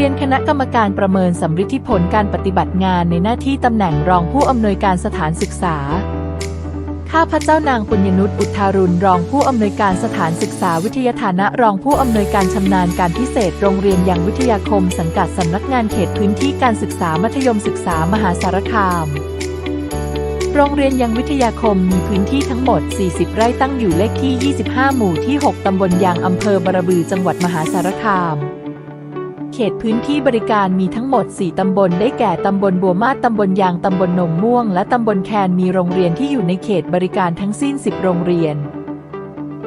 รียนคณะกรรมการประเมินสำฤทธิผลการปฏิบัติงานในหน้าที่ตำแหน่งรองผู้อำนวยการสถานศึกษา ข้าพเจ้านางปุญญนุชอุทารุณรองผู้อำนวยการสถานศึกษาวิทยาฐานะรองผู้อำนวยการชำนาญการพิเศษโรงเรียนยังวิทยาคมสังกัดสำนักงานเขตพื้นที่การศึกษามัธยมศึกษามหาสารคามโรงเรียนยังวิทยาคมมีพื้นที่ทั้งหมด 40 ไร่ตั้งอยู่เลขที่ 25 หมู่ที่ 6 ตำบลยางอำเภอบารบือ จังหวัดมหาสารคาม เขตพื้นที่บริการมีทั้งหมด 4 ตำบล ได้แก่ ตำบลบัวมาศตำบลยาง ตำบลหนองม่วง และตำบลแคน มีโรงเรียนที่อยู่ในเขตบริการทั้งสิ้น 10 โรงเรียน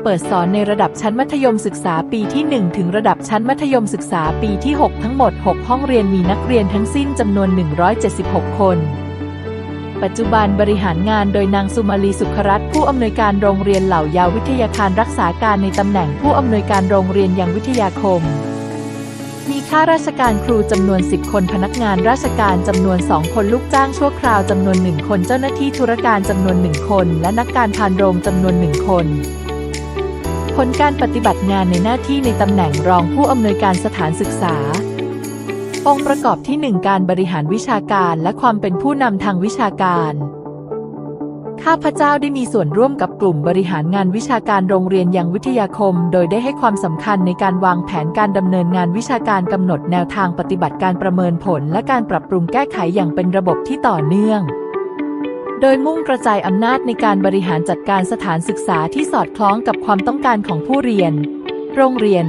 เปิดสอนในระดับชั้นมัธยมศึกษาปีที่ 1 ถึงระดับชั้นมัธยมศึกษาปีที่ 6 ทั้งหมด 6 ห้องเรียนมีนักเรียนทั้งสิ้นจำนวน 176 คนปัจจุบันบริหารงานโดยนางสุมาลีสุขรัตน์ผู้อำนวยการโรงเรียนเหล่ายาววิทยาคารรักษาการในตำแหน่งผู้อำนวยการโรงเรียนยังวิทยาคม ข้าราชการครูจำนวน 10 คน พนักงานราชการจำนวน 2 คนลูกจ้างชั่วคราวจำนวน 1 คน เจ้าหน้าที่ธุรการจำนวน 1 คน และนักการพานโรงจำนวน 1 คนผลการปฏิบัติงานในหน้าที่ในตำแหน่งรองผู้อำนวยการสถานศึกษา องค์ประกอบที่ 1 การบริหารวิชาการและความเป็นผู้นำทางวิชาการ ข้าพเจ้าได้มีส่วนร่วมกับกลุ่มบริหารงานวิชาการโรงเรียนยังวิทยาคม โดยได้ให้ความสำคัญในการวางแผนการดำเนินงานวิชาการกำหนดแนวทางปฏิบัติการประเมินผล และการปรับปรุงแก้ไขอย่างเป็นระบบที่ต่อเนื่อง โดยมุ่งกระจายอำนาจในการบริหารจัดการสถานศึกษาที่สอดคล้องกับความต้องการของผู้เรียน โรงเรียน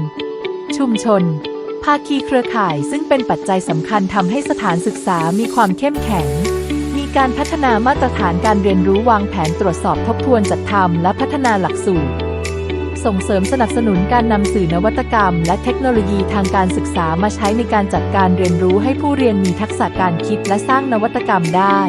ชุมชน ภาคีเครือข่าย ซึ่งเป็นปัจจัยสำคัญทำให้สถานศึกษามีความเข้มแข็ง การพัฒนามาตรฐานการเรียนรู้วางแผนตรวจสอบทบทวนจัดทำและพัฒนาหลักสูตร ส่งเสริมสนับสนุนการนำสื่อนวัตกรรม และเทคโนโลยีทางการศึกษามาใช้ในการจัดการเรียนรู้ให้ผู้เรียนมีทักษะการคิดและสร้างนวัตกรรมได้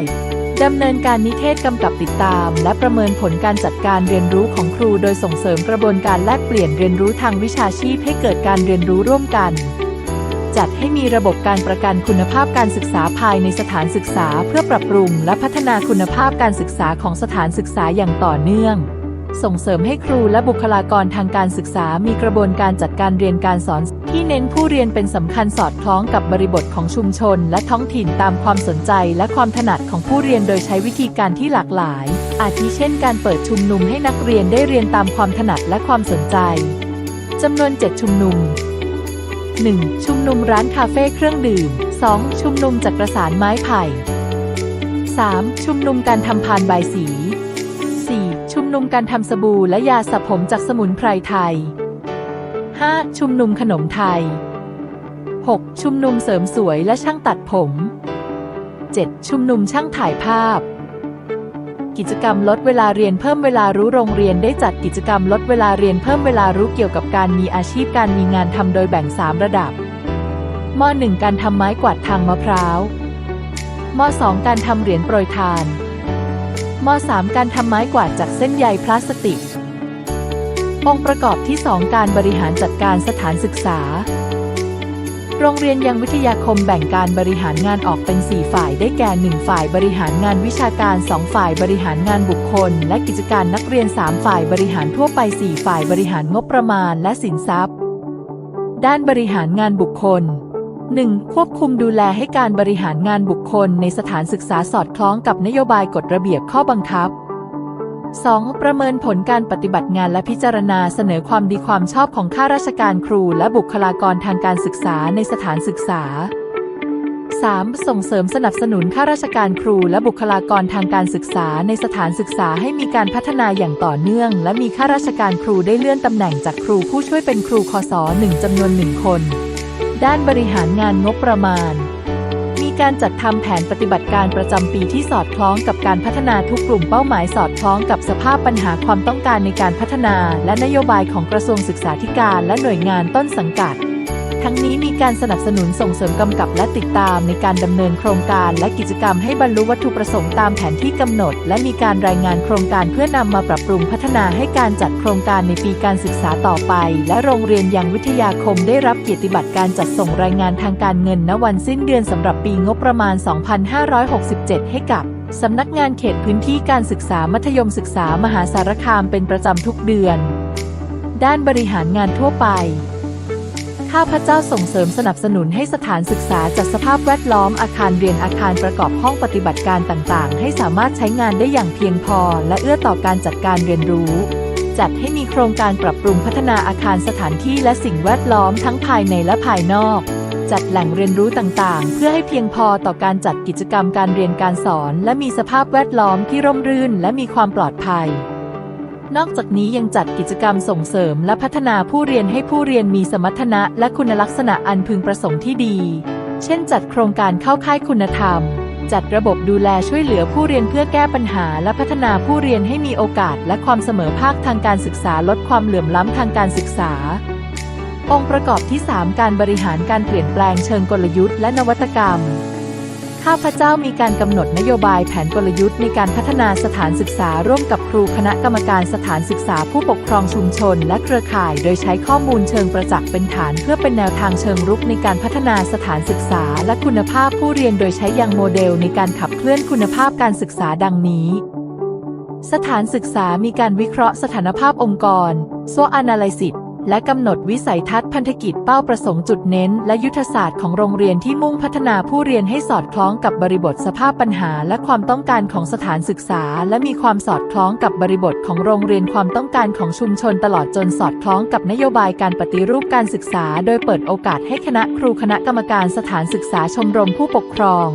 ดำเนินการนิเทศกำกับติดตาม และประเมินผลการจัดการเรียนรู้ของครู โดยส่งเสริมกระบวนการแลกเปลี่ยนเรียนรู้ทางวิชาชีพให้เกิดการเรียนรู้ร่วมกัน จัดให้มีระบบการประกันคุณภาพการศึกษาภายในสถานศึกษาเพื่อปรับปรุงและพัฒนาคุณภาพการศึกษาของสถานศึกษาอย่างต่อเนื่อง ส่งเสริมให้ครูและบุคลากรทางการศึกษามีกระบวนการจัดการเรียนการสอน ที่เน้นผู้เรียนเป็นสำคัญสอดคล้องกับบริบทของชุมชน และท้องถิ่นตามความสนใจและความถนัดของผู้เรียนโดยใช้วิธีการที่หลากหลาย อาทิเช่น การเปิดชุมนุมให้นักเรียนได้เรียนตามความถนัดและความสนใจจำนวน 7 ชุมนุม 1. ชุมนุมร้านคาเฟ่เครื่องดื่ม 2. ชุมนุมจักรสารไม้ไผ่ 3. ชุมนุมการทำพานใบสี 4. ชุมนุมการทำสบู่และยาสระผมจากสมุนไพรไทย 5. ชุมนุมขนมไทย 6. ชุมนุมเสริมสวยและช่างตัดผม 7. ชุมนุมช่างถ่ายภาพ กิจกรรมลดเวลาเรียนเพิ่มเวลารู้โรงเรียนได้จัดกิจกรรมลดเวลาเรียนเพิ่มเวลารู้เกี่ยวกับการมีอาชีพการมีงานทำโดยแบ่ง 3 ระดับม .1 การทำไม้กวาดทางมะพร้าวม .2 การทำเหรียญโปรยทานม .3 การทำไม้กวาดจากเส้นใยพลาสติก องค์ประกอบที่ 2 การบริหารจัดการสถานศึกษา โรงเรียนยังวิทยาคมแบ่งการบริหารงานออกเป็น 4 ฝ่ายได้แก่ 1 ฝ่ายบริหารงานวิชาการ 2 ฝ่ายบริหารงานบุคคล และกิจการนักเรียน 3 ฝ่ายบริหารทั่วไป 4 ฝ่ายบริหารงบประมาณและสินทรัพย์ ด้านบริหารงานบุคคล 1. ควบคุมดูแลให้การบริหารงานบุคคลในสถานศึกษาสอดคล้องกับนโยบายกฎระเบียบข้อบังคับ 2. ประเมินผลการปฏิบัติงานและพิจารณาเสนอความดีความชอบของข้าราชการครูและบุคลากรทางการศึกษาในสถานศึกษา 3. ส่งเสริมสนับสนุนข้าราชการครูและบุคลากรทางการศึกษาในสถานศึกษาให้มีการพัฒนาอย่างต่อเนื่อง และมีข้าราชการครูได้เลื่อนตำแหน่งจากครูผู้ช่วยเป็นครูคศ 1 จำนวนหนึ่งคน ด้านบริหารงานงบประมาณ มีการจัดทำแผนปฏิบัติการประจำปีที่สอดคล้องกับการพัฒนาทุกกลุ่มเป้าหมายสอดคล้องกับสภาพปัญหาความต้องการในการพัฒนา และนโยบายของกระทรวงศึกษาธิการและหน่วยงานต้นสังกัด ทั้งนี้มีการสนับสนุนส่งเสริมกำกับและติดตามในการดำเนินโครงการและกิจกรรมให้บรรลุวัตถุประสงค์ตามแผนที่กำหนด และมีการรายงานโครงการเพื่อนำมาปรับปรุงพัฒนาให้การจัดโครงการในปีการศึกษาต่อไป และโรงเรียนยังวิทยาคมได้รับเกียรติบัตรการจัดส่งรายงานทางการเงินณวันสิ้นเดือนสำหรับปีงบประมาณ 2567 ให้กับสำนักงานเขตพื้นที่การศึกษามัธยมศึกษามหาสารคามเป็นประจำทุกเดือน ด้านบริหารงานทั่วไป ข้าพเจ้าส่งเสริมสนับสนุนให้สถานศึกษาจัดสภาพแวดล้อมอาคารเรียนอาคารประกอบห้องปฏิบัติการต่างๆ ให้สามารถใช้งานได้อย่างเพียงพอ และเอื้อต่อการจัดการเรียนรู้จัดให้มีโครงการปรับปรุงพัฒนาอาคารสถานที่และสิ่งแวดล้อมทั้งภายในและภายนอก จัดแหล่งเรียนรู้ต่างๆ เพื่อให้เพียงพอต่อการจัดกิจกรรมการเรียนการสอน และมีสภาพแวดล้อมที่ร่มรื่น และมีความปลอดภัย นอกจากนี้ยังจัดกิจกรรมส่งเสริมและพัฒนาผู้เรียนให้ผู้เรียนมีสมรรถนะและคุณลักษณะอันพึงประสงค์ที่ดี เช่น จัดโครงการเข้าค่ายคุณธรรม จัดระบบดูแลช่วยเหลือผู้เรียนเพื่อแก้ปัญหา และพัฒนาผู้เรียนให้มีโอกาสและความเสมอภาคทางการศึกษาลดความเหลื่อมล้ำทางการศึกษา องค์ประกอบที่ 3 การบริหารการเปลี่ยนแปลงเชิงกลยุทธ์และนวัตกรรม ข้าพเจ้ามีการกำหนดนโยบายแผนกลยุทธ์ในการพัฒนาสถานศึกษาร่วมกับครูคณะกรรมการสถานศึกษาผู้ปกครองชุมชน และเครือข่าย โดยใช้ข้อมูลเชิงประจักษ์เป็นฐาน เพื่อเป็นแนวทางเชิงรุกในการพัฒนาสถานศึกษา และคุณภาพผู้เรียนโดยใช้ยังโมเดลในการขับเคลื่อนคุณภาพการศึกษาดังนี้สถานศึกษามีการวิเคราะห์สถานภาพองค์กร SWOT Analysis และกำหนดวิสัยทัศน์พันธกิจเป้าประสงค์จุดเน้น และยุทธศาสตร์ของโรงเรียนที่มุ่งพัฒนาผู้เรียนให้สอดคล้องกับบริบทสภาพปัญหา และความต้องการของสถานศึกษา และมีความสอดคล้องกับบริบทของโรงเรียนความต้องการของชุมชนตลอดจนสอดคล้องกับนโยบายการปฏิรูปการศึกษา โดยเปิดโอกาสให้คณะครูคณะกรรมการสถานศึกษาชมรมผู้ปกครอง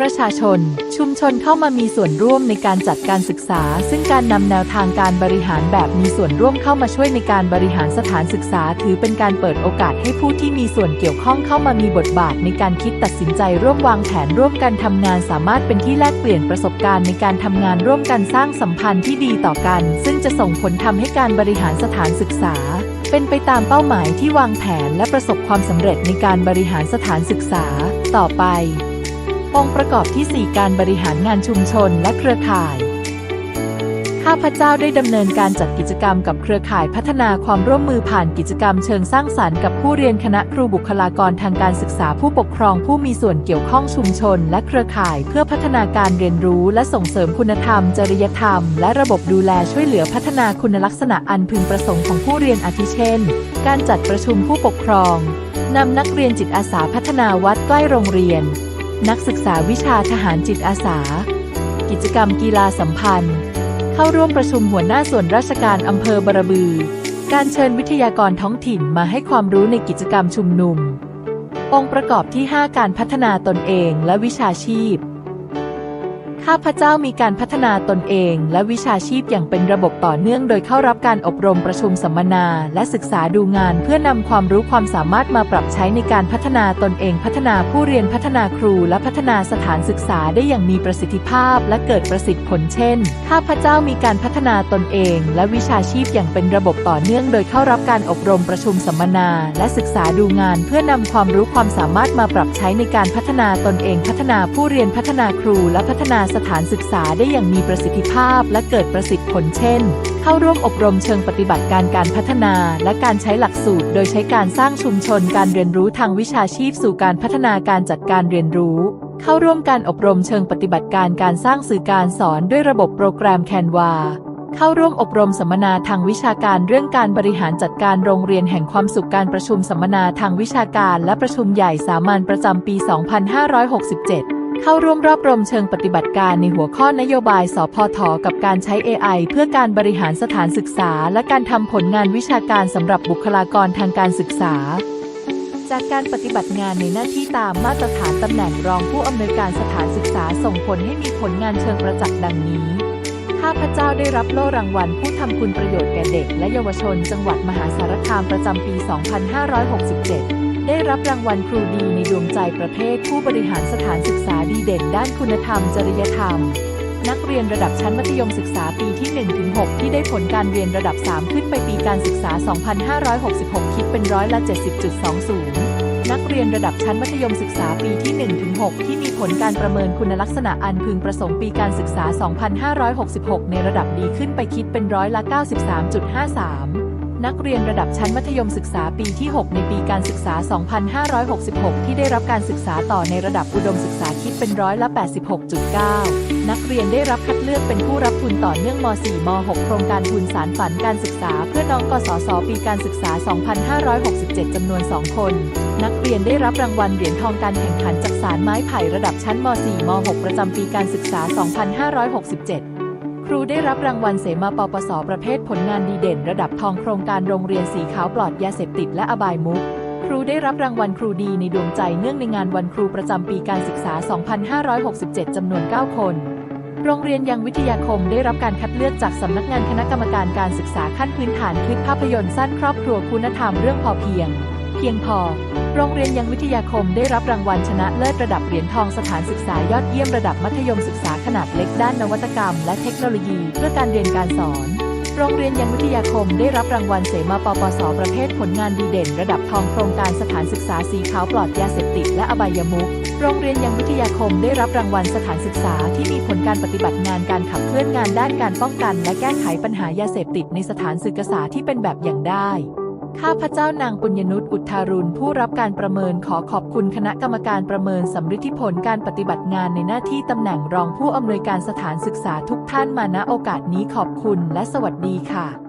ประชาชน ชุมชนเข้ามามีส่วนร่วมในการจัดการศึกษา ซึ่งการนำแนวทางการบริหารแบบมีส่วนร่วมเข้ามาช่วยในการบริหารสถานศึกษา ถือเป็นการเปิดโอกาสให้ผู้ที่มีส่วนเกี่ยวข้องเข้ามามีบทบาทในการคิดตัดสินใจร่วมวางแผนร่วมกันทำงาน สามารถเป็นที่แลกเปลี่ยนประสบการณ์ในการทำงานร่วมกันสร้างสัมพันธ์ที่ดีต่อกัน ซึ่งจะส่งผลทำให้การบริหารสถานศึกษาเป็นไปตามเป้าหมายที่วางแผนและประสบความสำเร็จในการบริหารสถานศึกษา ต่อไป องค์ประกอบที่ 4 การบริหารงานชุมชนและเครือข่าย ข้าพเจ้าได้ดำเนินการจัดกิจกรรมกับเครือข่ายพัฒนาความร่วมมือผ่านกิจกรรมเชิงสร้างสรรค์กับผู้เรียนคณะครูบุคลากรทางการศึกษาผู้ปกครองผู้มีส่วนเกี่ยวข้องชุมชน และเครือข่ายเพื่อพัฒนาการเรียนรู้ และส่งเสริมคุณธรรม จริยธรรม และระบบดูแลช่วยเหลือพัฒนาคุณลักษณะอันพึงประสงค์ของผู้เรียนอาทิเช่น การจัดประชุมผู้ปกครองนำนักเรียนจิตอาสาพัฒนาวัดใกล้โรงเรียน นักศึกษาวิชาทหารจิตอาสา กิจกรรมกีฬาสัมพันธ์ เข้าร่วมประชุมหัวหน้าส่วนราชการอำเภอบรบือ การเชิญวิทยากรท้องถิ่นมาให้ความรู้ในกิจกรรมชุมนุม องค์ประกอบที่ 5 การพัฒนาตนเองและวิชาชีพ ข้าพเจ้ามีการพัฒนาตนเองและวิชาชีพอย่างเป็นระบบต่อเนื่อง โดยเข้ารับการอบรมประชุมสัมมนา และศึกษาดูงาน เพื่อนำความรู้ความสามารถมาปรับใช้ในการพัฒนาตนเอง พัฒนาผู้เรียนพัฒนาครู และพัฒนาสถานศึกษาได้อย่างมีประสิทธิภาพ และเกิดประสิทธิผลเช่น ข้าพเจ้ามีการพัฒนาตนเอง และวิชาชีพอย่างเป็นระบบต่อเนื่อง โดยเข้ารับการอบรมประชุมสัมมนา และศึกษาดูงาน เพื่อนำความรู้ความสามารถมาปรับใช้ในการพัฒนาตนเอง พัฒนาผู้เรียนพัฒนาครู และพัฒนาสถานศึกษาได้อย่างมีประสิทธิภาพและเกิดประสิทธิผลเช่น เข้าร่วมอบรมเชิงปฏิบัติการการพัฒนาและการใช้หลักสูตร โดยใช้การสร้างชุมชนการเรียนรู้ทางวิชาชีพสู่การพัฒนาการจัดการเรียนรู้ เข้าร่วมการอบรมเชิงปฏิบัติการการสร้างสื่อการสอนด้วยระบบโปรแกรมแคนวาเข้าร่วมอบรมสัมมนาทางวิชาการเรื่องการบริหารจัดการโรงเรียนแห่งความสุขการประชุมสัมมนาทางวิชาการและประชุมใหญ่สามัญประจำปี 2567 เข้าร่วมรอบรมเชิงปฏิบัติการในหัวข้อนโยบายสพทกับการใช้ AI เพื่อการบริหารสถานศึกษา และการทำผลงานวิชาการสำหรับบุคลากรทางการศึกษา จากการปฏิบัติงานในหน้าที่ตามมาตรฐานตำแหน่งรองผู้อำนวยการสถานศึกษาส่งผลให้มีผลงานเชิงประจักษ์ดังนี้ข้าพเจ้าได้รับโล่รางวัลผู้ทำคุณประโยชน์แก่เด็ก และเยาวชนจังหวัดมหาสารคามประจำปี 2567 ได้รับรางวัลครูดีในดวงใจประเภท ผู้บริหารสถานศึกษาดีเด่นด้านคุณธรรม จริยธรรม นักเรียนระดับชั้นมัธยมศึกษาปีที่ 1-6 ที่ได้ผลการเรียนระดับ 3 ขึ้นไปปีการศึกษา 2566 คิดเป็นร้อยละ 70.20 นักเรียนระดับชั้นมัธยมศึกษาปีที่ 1-6 ที่มีผลการประเมินคุณลักษณะอันพึงประสงค์ปีการศึกษา 2566 ในระดับดีขึ้นไปคิดเป็นร้อยละ 93.53 นักเรียนระดับชั้นมัธยมศึกษาปีที่ 6 ในปีการศึกษา 2566 ที่ได้รับการศึกษาต่อในระดับอุดมศึกษาคิดเป็นร้อยละ 86.9 นักเรียนได้รับคัดเลือกเป็นผู้รับทุนต่อเนื่องม .4 ม .6 โครงการทุนสารฝันการศึกษา เพื่อน้องกศศปีการศึกษา 2567 จำนวน 2 คน นักเรียนได้รับรางวัลเหรียญทองการแข่งขันจากสารไม้ไผ่ระดับชั้นม .4 ม .6 ประจำปีการศึกษา 2567 ครูได้รับรางวัลเสมาปปส ประเภทผลงานดีเด่น ระดับทองโครงการโรงเรียนสีขาวปลอดยาเสพติดและอบายมุก ครูได้รับรางวัลครูดีในดวงใจเนื่องในงานวันครูประจำปีการศึกษา 2567 จำนวน 9 คน โรงเรียนยังวิทยาคมได้รับการคัดเลือกจากสำนักงานคณะกรรมการการศึกษาขั้นพื้นฐานคลิปภาพยนตร์สั้นครอบครัวคุณธรรมเรื่องพอเพียง พียงพอ โรงเรียนยังวิทยาคมได้รับรางวัลชนะเลิศระดับเหรียญทองสถานศึกษายอดเยี่ยมระดับมัธยมศึกษาขนาดเล็กด้านนวัตกรรม และเทคโนโลยี เพื่อการเรียนการสอน โรงเรียนยังวิทยาคมได้รับรางวัลเสมาปปส ประเภทผลงานดีเด่น ระดับทองโครงการสถานศึกษาสีขาวปลอดยาเสพติดและอบายมุขโรงเรียนยังวิทยาคมได้รับรางวัลสถานศึกษาที่มีผลการปฏิบัติงานการขับเคลื่อนงานด้านการป้องกัน และแก้ไขปัญหายาเสพติดในสถานศึกษาที่เป็นแบบอย่างได้ ข้าพเจ้านางปุญญนุชอุทธารุณผู้รับการประเมินขอขอบคุณคณะกรรมการประเมินสำฤทธิผลการปฏิบัติงานในหน้าที่ตำแหน่งรองผู้อำนวยการสถานศึกษาทุกท่านมาณโอกาสนี้ขอบคุณและสวัสดีค่ะ